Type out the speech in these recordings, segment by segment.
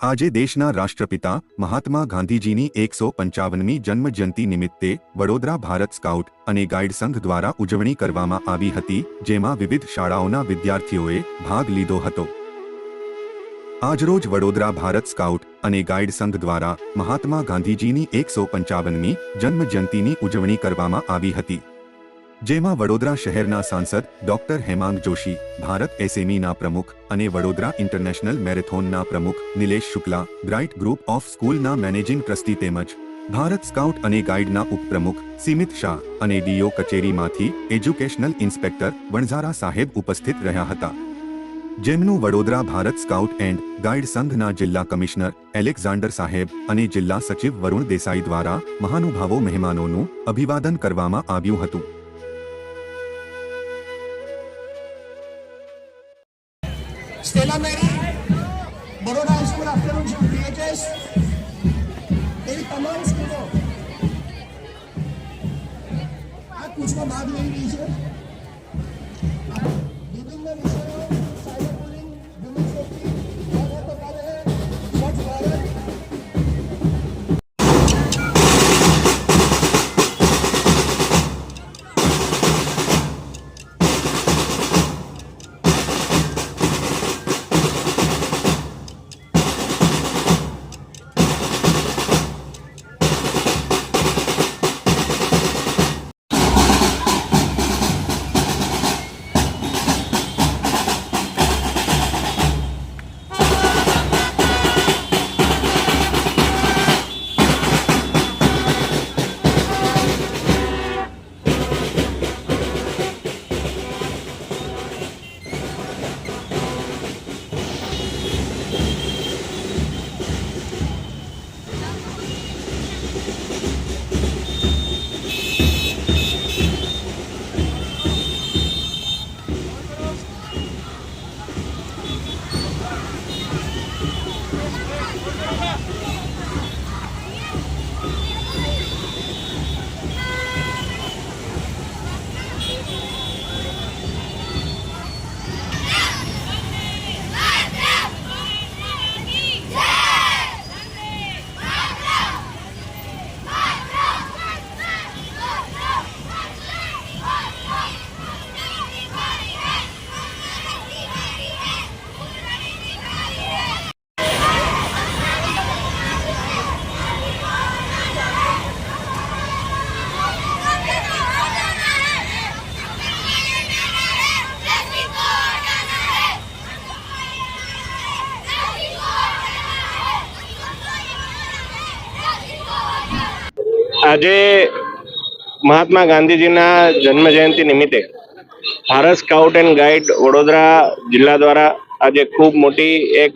આજે દેશના રાષ્ટ્રપિતા મહાત્મા ગાંધીજીની એકસો પંચાવનમી જન્મજયંતિ નિમિત્તે વડોદરા ભારત સ્કાઉટ અને ગાઈડ સંઘ દ્વારા ઉજવણી કરવામાં આવી હતી, જેમાં વિવિધ શાળાઓના વિદ્યાર્થીઓએ ભાગ લીધો હતો. આજરોજ વડોદરા ભારત સ્કાઉટ અને ગાઈડ સંઘ દ્વારા મહાત્મા ગાંધીજીની એકસો પંચાવનમી જન્મજયંતિની ઉજવણી કરવામાં આવી હતી. જેમાં વડોદરા શહેરના સાંસદ ડોક્ટર હેમાંગ જોશી, ભારત એસએમઈના પ્રમુખ અને વડોદરા ઇન્ટરનેશનલ મેરેથોનના પ્રમુખ Nilesh Shukla, bright group of સ્કૂલના મેનેજિંગ ટ્રસ્ટી તેમજ ભારત સ્કાઉટ અને ગાઈડના ઉપપ્રમુખ સીમિત શાહ અને ડીઓ કચેરીમાંથી એજ્યુકેશનલ ઇન્સ્પેક્ટર વણઝારા સાહેબ ઉપસ્થિત રહ્યા હતા. જેમનું Vadodara Bharat scout and guide સંઘના જિલ્લા કમિશનર એલેક્ઝાન્ડર સાહેબ અને જિલ્લા સચિવ વરુણ દેસાઈ દ્વારા મહાનુભાવો મહેમાનોનું અભિવાદન કરવામાં આવ્યું હતું. Stella Mary Baroda high school afternoon BHS એવી તમામ સ્કૂલો આ કૂચમાં ભાગ લઈ રહી છે આજે મહાત્મા ગાંધીજીના જન્મ જયંતિ નિમિત્તે Bharat scout and guide Vadodara જિલ્લા દ્વારા આજે ખૂબ મોટી એક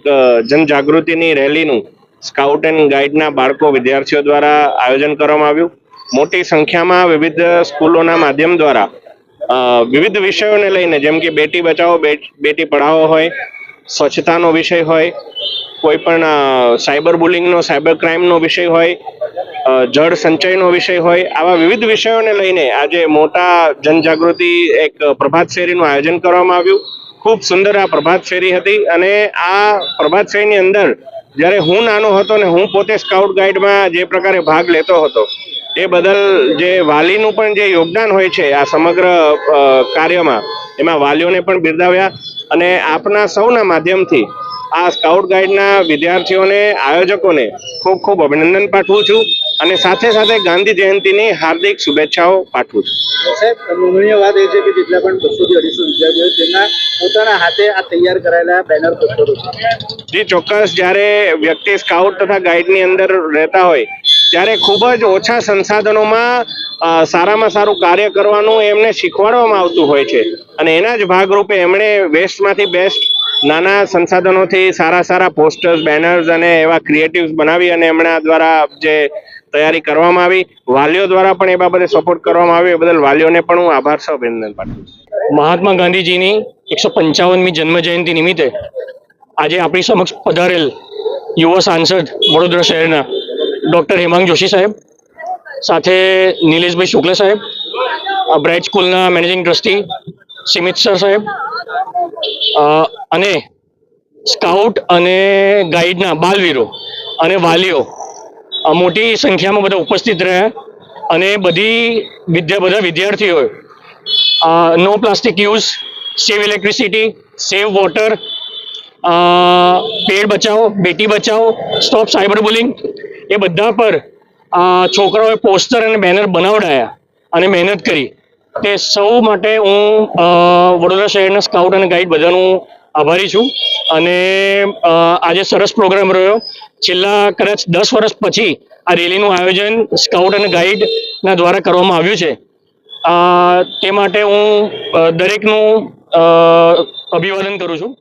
જનજાગૃતિની રેલીનું સ્કાઉટ એન્ડ ગાઈડના બાળકો વિદ્યાર્થીઓ દ્વારા આયોજન કરવામાં આવ્યું. મોટી સંખ્યામાં વિવિધ સ્કૂલોના માધ્યમ દ્વારા વિવિધ વિષયોને લઈને જેમ કે બેટી બચાવો બેટી પઢાવો હોય, સ્વચ્છતાનો વિષય હોય, કોઈ પણ સાયબર બુલિંગનો, સાયબર ક્રાઇમનો વિષય હોય જળ સંચયનો વિષય હોય, આવા વિવિધ વિષયોને લઈને આજે મોટા જનજાગૃતિ એક પ્રભાત શેરીનું આયોજન કરવામાં આવ્યું. ખૂબ સુંદર આ પ્રભાત શેરી હતી અને આ પ્રભાત શેરીની અંદર જ્યારે હું નાનો હતો ને હું પોતે સ્કાઉટ ગાઈડમાં જે પ્રકારે ભાગ લેતો હતો, એ બદલ જે વાલીનું પણ જે યોગદાન હોય છે આ સમગ્ર કાર્યમાં, એમાં વાલીઓને પણ બિરદાવ્યા અને આપના સૌના માધ્યમથી આ સ્કાઉટ ગાઈડના વિદ્યાર્થીઓને, આયોજકોને ખૂબ ખૂબ અભિનંદન પાઠવું છું. અને સાથે સાથે ગાંધી જયંતિની હાર્દિક શુભેચ્છાઓ પાઠવું છું. સાહેબ નોંધનીય વાત એ છે કે જેટલા પણ બસો થી અઢીસો વિદ્યાર્થીઓ તેમના પોતાના હાથે આ તૈયાર કરાયેલા બેનર પોસ્ટરો છે. જી ચોક્કસ જ્યારે વ્યક્તિ સ્કાઉટ તથા ગાઈડની અંદર રહેતા હોય ત્યારે ખૂબ જ ઓછા સંસાધનોમાં સારામાં સારું કાર્ય કરવાનું એમને શીખવાડવામાં આવતું હોય છે. અને એના જ ભાગરૂપે એમણે વેસ્ટમાંથી બેસ્ટ નાના સંસાધનોથી સારા સારા પોસ્ટર્સ બેનર્સ અને એવા ક્રિએટિવ્સ બનાવી અને એમના દ્વારા જે તૈયારી કરવામાં આવી. વાલીઓ દ્વારા પણ એ બાબતે સપોર્ટ કરવામાં આવ્યો. એ બદલ વાલીઓને પણ હું આભાર સૌ અભિનંદન પાઠવું મહાત્મા ગાંધીજીની એકસો પંચાવનમી જન્મ જયંતિ નિમિત્તે આજે આપણી સમક્ષ પધારેલ યુવા સાંસદ વડોદરા શહેરના ડૉક્ટર હેમાંગ જોશી સાહેબ, સાથે નિલેશભાઈ શુક્લ સાહેબ બ્રાઇટ સ્કૂલના મેનેજિંગ ટ્રસ્ટી સિમિત સર સાહેબ અને સ્કાઉટ અને ગાઈડના બાલવીરો અને વાલીઓ મોટી સંખ્યામાં બધા ઉપસ્થિત રહ્યા અને બધી વિદ્યા, બધા વિદ્યાર્થીઓ no plastic use save electricity save water pad બચાવો, Beti Bachao stop cyber bullying એ બધા પર છોકરાઓએ પોસ્ટર અને બેનર બનાવડાયા અને મહેનત કરી. તે સૌ માટે હું વડોદરા શહેરના સ્કાઉટ અને ગાઈડ બધાનું આભારી છું. અને આજે સરસ પ્રોગ્રામ રહ્યો. છેલ્લા કદાચ દસ વર્ષ પછી આ રેલીનું આયોજન સ્કાઉટ અને ગાઈડના દ્વારા કરવામાં આવ્યું છે. તે માટે હું દરેકનું અભિવાદન કરું છું.